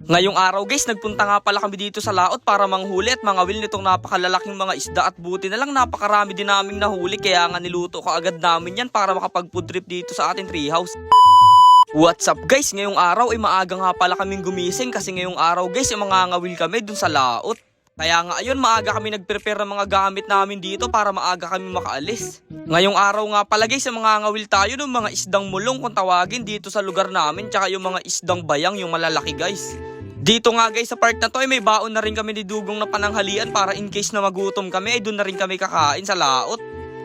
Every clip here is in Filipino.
Ngayong araw guys, nagpunta nga pala kami dito sa laot para manghuli at mangawil nitong napakalalaking mga isda at buti na lang napakarami din naming nahuli kaya nga niluto ka agad namin yan para makapag-food trip dito sa ating treehouse. What's up guys? Ngayong araw ay maaga nga pala kaming gumising kasi ngayong araw guys ay mangangawil kami dun sa laot. Kaya nga ayun, maaga kami nag-prepare ng mga gamit namin dito para maaga kami makaalis. Ngayong araw nga pala guys, ay mangangawil tayo ng mga isdang mulong kung tawagin dito sa lugar namin tsaka yung mga isdang bayang yung malalaki guys. Dito nga guys sa part na to ay may baon na rin kami ni Dugong na pananghalian para in case na magutom kami ay doon na rin kami kakain sa laot.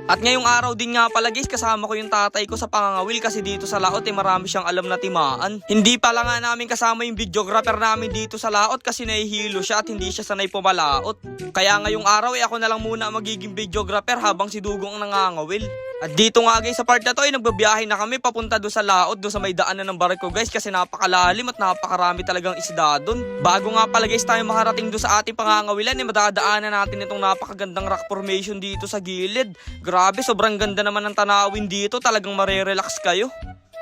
At ngayong araw din nga pala guys, kasama ko yung tatay ko sa pangangawil kasi dito sa laot ay marami siyang alam na timaan. Hindi pala nga namin kasama yung videographer namin dito sa laot kasi nahihilo siya at hindi siya sanay pumalaot. Kaya ngayong araw ay ako na lang muna magiging videographer habang si Dugong ang nangangawil. At dito nga guys sa part na to ay nagbabiyahe na kami papunta doon sa laot, doon sa may daanan ng barko guys kasi napakalalim at napakarami talagang isda doon. Bago nga pala guys tayo makarating doon sa ating pangangawilan ay madadaanan natin itong napakagandang rock formation dito sa gilid. Grabe, sobrang ganda naman ng tanawin dito, talagang marerelax kayo.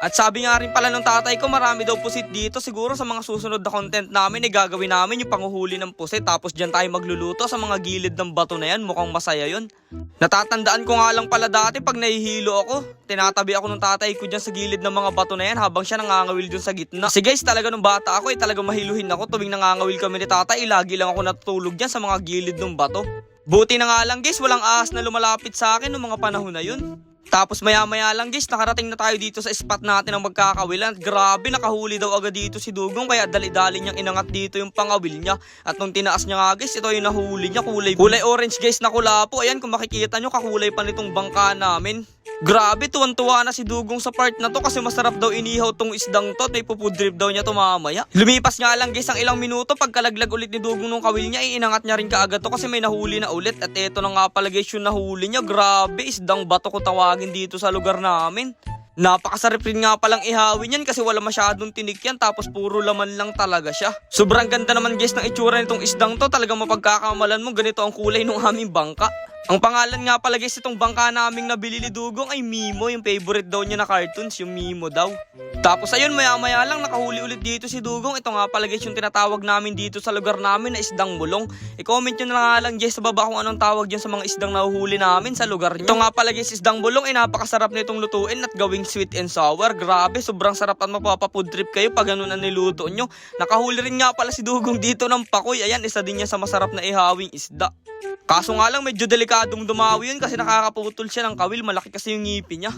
At sabi nga rin pala ng tatay ko, marami daw pusit dito. Siguro sa mga susunod na content namin, ay gagawin namin yung panguhuli ng pusit. Tapos dyan tayo magluluto sa mga gilid ng bato na yan. Mukhang masaya yun. Natatandaan ko nga lang pala dati pag nahihilo ako, tinatabi ako ng tatay ko dyan sa gilid ng mga bato na yan habang siya nangangawil dun sa gitna. Kasi guys, talaga nung bata ako, ay talaga mahiluhin ako. Tuwing nangangawil kami ni tatay, lagi lang ako natutulog dyan sa mga gilid ng bato. Buti na nga lang guys, walang ahas na lumalapit sa akin noong mga panahon na yun. Tapos maya maya lang guys, nakarating na tayo dito sa spot natin ng magkakawilan. At grabe, nakahuli daw agad dito si Dugong kaya dali-dali niyang inangat dito yung pangawil niya. At nung tinaas niya nga guys, ito yung nahuli niya, kulay, kulay orange guys na kulapo. Ayan, kung makikita nyo, kakulay pa nitong bangka namin. Grabe, tuwan-tuwa na si Dugong sa part na to kasi masarap daw inihaw tong isdang to at may pupudrip daw niya to mamaya. Lumipas nga lang guys ang ilang minuto pagkalaglag ulit ni Dugong nung kawil niya, iinangat niya rin kaagad to kasi may nahuli na ulit at eto na nga pala guys yung nahuli niya. Grabe, isdang bato ko tawagin dito sa lugar namin. Napakasarap rin nga palang ihawin yan kasi wala masyadong tinik yan tapos puro laman lang talaga siya. Sobrang ganda naman guys ng itsura nitong isdang to. Talagang mapagkakamalan mo ganito ang kulay ng aming bangka. Ang pangalan nga pala guys itong bangka naming nabili ni Dugong ay Mimo. Yung favorite daw niya na cartoons, yung Mimo daw. Tapos ayun maya maya lang nakahuli ulit dito si Dugong. Ito nga pala guys yung tinatawag namin dito sa lugar namin na isdang bulong. I-comment nyo na nga lang guys sa baba kung anong tawag dyan sa mga isdang nahuhuli namin sa lugar nyo. Ito nga pala guys isdang bulong ay napakasarap nitong lutuin at gawing sweet and sour. Grabe, sobrang sarap at mapapafood trip kayo pag ganun ang niluto nyo. Nakahuli rin nga pala si Dugong dito ng pakoy. Ayan, isa din yan sa masarap na ihawing isda. Kaso nga lang medyo delikadong dumawi yun kasi nakakaputol siya ng kawil. Malaki kasi yung ngipin niya.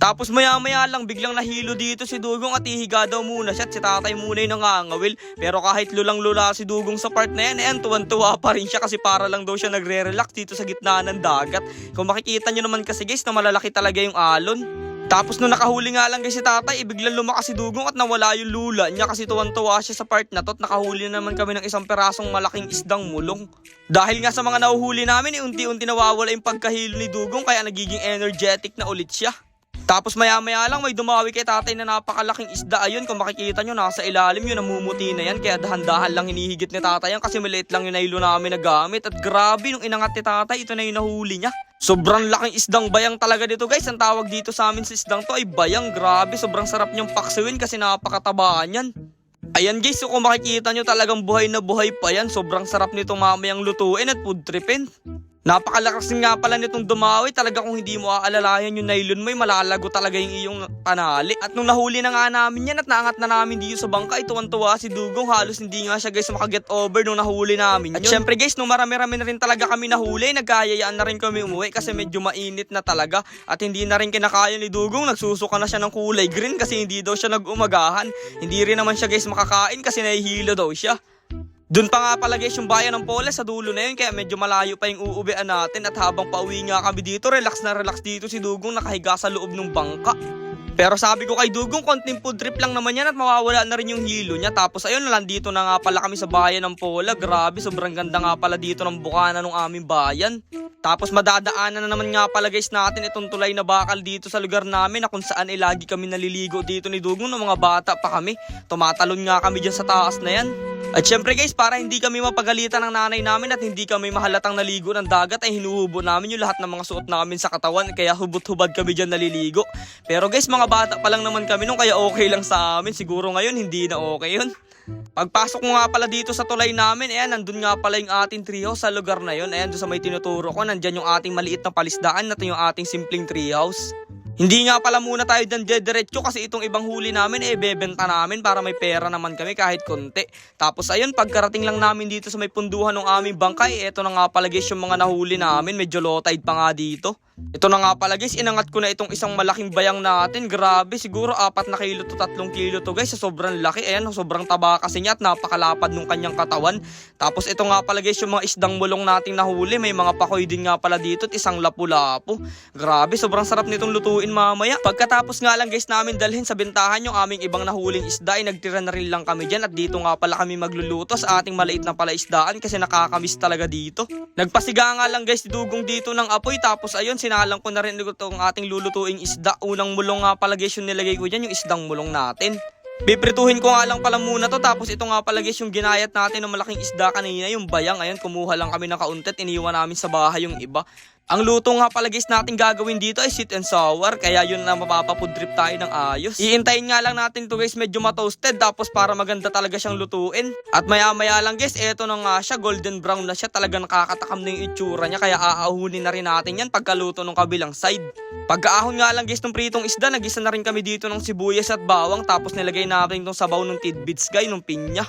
Tapos maya maya lang biglang nahilo dito si Dugong at ihiga daw muna siya at si tatay muna yung nangangawil. Pero kahit lulang lula si Dugong sa part na yan, ayan tuwan-tuwa pa rin siya kasi para lang daw siya nagre-relax dito sa gitna ng dagat. Kung makikita nyo naman kasi guys na malalaki talaga yung alon. Tapos nung nakahuli nga lang guys si tatay, eh, biglang lumakas si Dugong at nawala yung lula niya kasi tuwan-tuwa siya sa part na to at nakahuli na naman kami ng isang perasong malaking isdang mulong. Dahil nga sa mga nahuhuli namin, eh, unti-unti nawawala yung pagkahilo ni Dugong kaya nagiging energetic na ulit siya. Tapos maya maya lang may dumawi kay tatay na napakalaking isda ayun kung makikita nyo nasa ilalim yun namumuti na yan kaya dahan-dahan lang hinihigit ni tatay yan kasi maliit lang yung nahilo namin na gamit at grabe nung inangat ni tatay ito na yung nahuli niya. Sobrang laking isdang bayang talaga dito guys. Ang tawag dito sa amin sa isdang to ay bayang. Grabe, sobrang sarap niyang paksiwin kasi napakatabaan yan. Ayan guys, so kung makikita nyo talagang buhay na buhay pa yan. Sobrang sarap nitong mamayang lutuin at food tripin. Napakalakas nga pala nitong dumawi. Talaga kung hindi mo aalalayan yung nylon mo, ay malalago talaga yung iyong panali. At nung nahuli na nga namin yan at naangat na namin dito sa bangka, ay tuwan-tuwa si Dugong. Halos hindi nga siya guys makaget over nung nahuli namin yun. At syempre guys, nung marami-rami na rin talaga kami nahuli, nagkayayaan na rin kami umuwi kasi medyo mainit na talaga. At hindi na rin kinakaya ni Dugong, nagsusuka na siya ng kulay green kasi hindi daw siya nag-umagahan. Hindi rin naman siya guys makakain kasi nahihilo daw siya. Doon pa nga pala guys yung bayan ng Poles sa dulo na yun kaya medyo malayo pa yung uuwian natin at habang pauwi nga kami dito relax na relax dito si Dugong nakahiga sa loob ng bangka. Pero sabi ko kay Dugong konting food trip lang naman yan at mawawala na rin yung hilo niya. Tapos ayun nandito na nga pala kami sa bayan ng Pola. Grabe sobrang ganda nga pala dito ng bukana ng aming bayan. Tapos madadaanan na naman nga pala guys natin itong tulay na bakal dito sa lugar namin na kung saan ay lagi kami naliligo dito ni Dugong ng mga bata pa kami. Tumatalon nga kami dyan sa taas na yan. At syempre guys, para hindi kami mapagalitan ng nanay namin at hindi kami mahalatang naligo ng dagat ay hinuhubo namin yung lahat ng mga suot namin sa katawan kaya hubot-hubad kami dyan naliligo. Pero guys, mga bata pa lang naman kami nung kaya okay lang sa amin. Siguro ngayon hindi na okay yun. Pagpasok mo nga pala dito sa tulay namin, ayan, nandun nga pala yung ating treehouse sa lugar na yun. Ayan, doon sa may tinuturo ko, nandyan yung ating maliit na palisdaan, natin yung ating simpleng treehouse. Hindi nga pala muna tayo dyan diretso kasi itong ibang huli namin eh bebenta namin para may pera naman kami kahit konti. Tapos ayun, pagkarating lang namin dito sa may punduhan ng aming bangkay, eto na nga pala guys yung mga nahuli namin, medyo low pa nga dito. Ito na nga pala guys, inangat ko na itong isang malaking bayang natin. Grabe, siguro apat na kilo to tatlong kilo to guys. Sa sobrang laki. Ayan, sobrang taba kasi niya at napakalapad nung kanyang katawan. Tapos ito nga pala guys, yung mga isdang mulong nating nahuli. May mga pakoy din nga pala dito at isang lapu-lapu. Grabe, sobrang sarap nitong lutuin mamaya. Pagkatapos nga lang guys namin dalhin sa bentahan yung aming ibang nahuling isda ay nagtira na rin lang kami dyan at dito nga pala kami magluluto sa ating maliit na pala isdaan kasi nakakamiss talaga dito. Nagpasiga nga lang guys dugong dito ng apoy tapos ayun sinalang ko na rin itong ating lulutuing isda. Unang mulong nga pala guys yung nilagay ko dyan yung isdang mulong natin. Biprituhin ko nga lang pala muna to tapos ito nga pala guys yung ginayat natin ng malaking isda kanina yung bayang ayan kumuha lang kami ng kauntit iniwan namin sa bahay yung iba ang luto nga pala guys natin gagawin dito ay sweet and sour kaya yun na mapapapudrip tayo ng ayos. Iintayin nga lang natin to guys medyo matoasted tapos para maganda talaga siyang lutuin. At maya maya lang guys eto na nga siya golden brown na siya talaga nakakatakam na yung itsura niya kaya aahunin na rin natin yan pagkaluto ng kabilang side. Pagkaahon nga lang guys ng pritong isda nagisa na rin kami dito ng sibuyas at bawang tapos nilagay natin itong sabaw ng tidbits guys ng pinya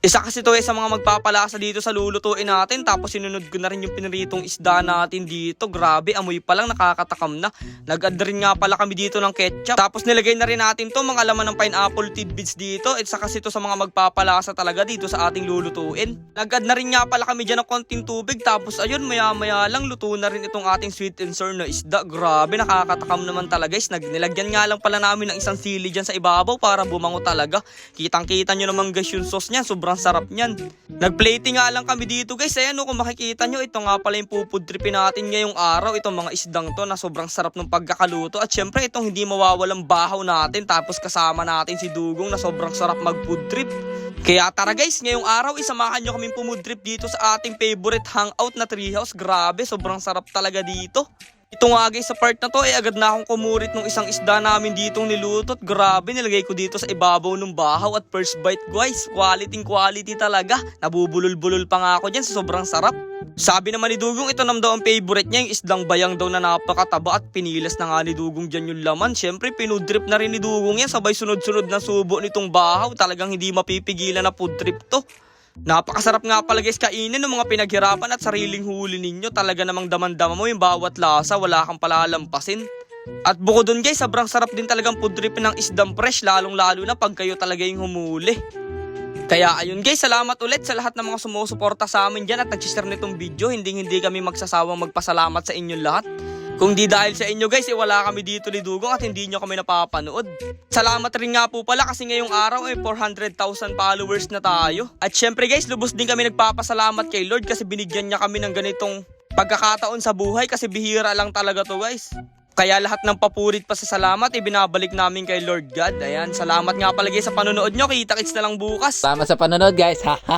isa kasi to eh sa mga magpapalasa dito sa lulutuin natin tapos sinunod ko na rin yung piniritong isda natin dito. Grabe, amoy pa lang nakakatakam na. Nag-add rin nga pala kami dito ng ketchup. Tapos nilagay na rin natin to mga laman ng pineapple tidbits dito. Saka kasi to sa mga magpapalasa talaga dito sa ating lulutuin. Nag-add na rin nga pala kami dyan ng konting tubig tapos ayun maya maya lang luto na rin itong ating sweet and sour na isda. Grabe, nakakatakam naman talaga guys. Nag nilagyan nga lang pala namin ng isang sili dyan sa ibabaw para bumango talaga. Kitang kita nyo naman guys yung sauce niyan. Sobrang sarap niyan. Nag-plating nga lang kami dito guys. Ayan no, kung makikita nyo, ito nga pala yung pupudripin natin ngayong araw. Itong mga isdang to na sobrang sarap ng pagkakaluto. At syempre itong hindi mawawalang bahaw natin. Tapos kasama natin si Dugong na sobrang sarap mag-food trip. Kaya tara guys, ngayong araw isamahan nyo kaming pumudrip dito sa ating favorite hangout na treehouse. Grabe, sobrang sarap talaga dito. Ito nga guys, sa part na to, eh agad na akong kumurit ng isang isda namin ditong nilutot. Grabe, nilagay ko dito sa ibabaw ng bahaw at first bite guys. Quality quality talaga. Nabubulol-bulol pa nga ako dyan sa sobrang sarap. Sabi naman ni Dugong, ito nam daw ang favorite niya, yung isdang bayang daw na napakataba at pinilas na nga ni Dugong dyan yung laman. Siyempre, pinudrip na rin ni Dugong yan, sabay sunod-sunod na subo nitong bahaw. Talagang hindi mapipigilan na food trip to. Napakasarap nga pala guys kainin ng mga pinaghirapan at sariling huli ninyo. Talaga namang damandama mo yung bawat lasa, wala kang palalampasin. At bukod dun guys, sobrang sarap din talagang pudripin ng isdang fresh, lalong lalo na pag kayo talaga yung humuli. Kaya ayun guys, salamat ulit sa lahat ng mga sumusuporta sa amin dyan at nag-share nitong video. Hindi hindi kami magsasawang magpasalamat sa inyong lahat. Kung di dahil sa inyo guys, eh, wala kami dito ni Dugong at hindi nyo kami napapanood. Salamat rin nga po pala kasi ngayong araw ay 400,000 followers na tayo. At syempre guys, lubos din kami nagpapasalamat kay Lord kasi binigyan niya kami ng ganitong pagkakataon sa buhay kasi bihira lang talaga to guys. Kaya lahat ng papurit pa sa salamat, ibinabalik namin kay Lord God. Ayan, salamat nga pala guys sa panonood nyo. Kita-kits na lang bukas. Salamat sa panonood guys. Ha.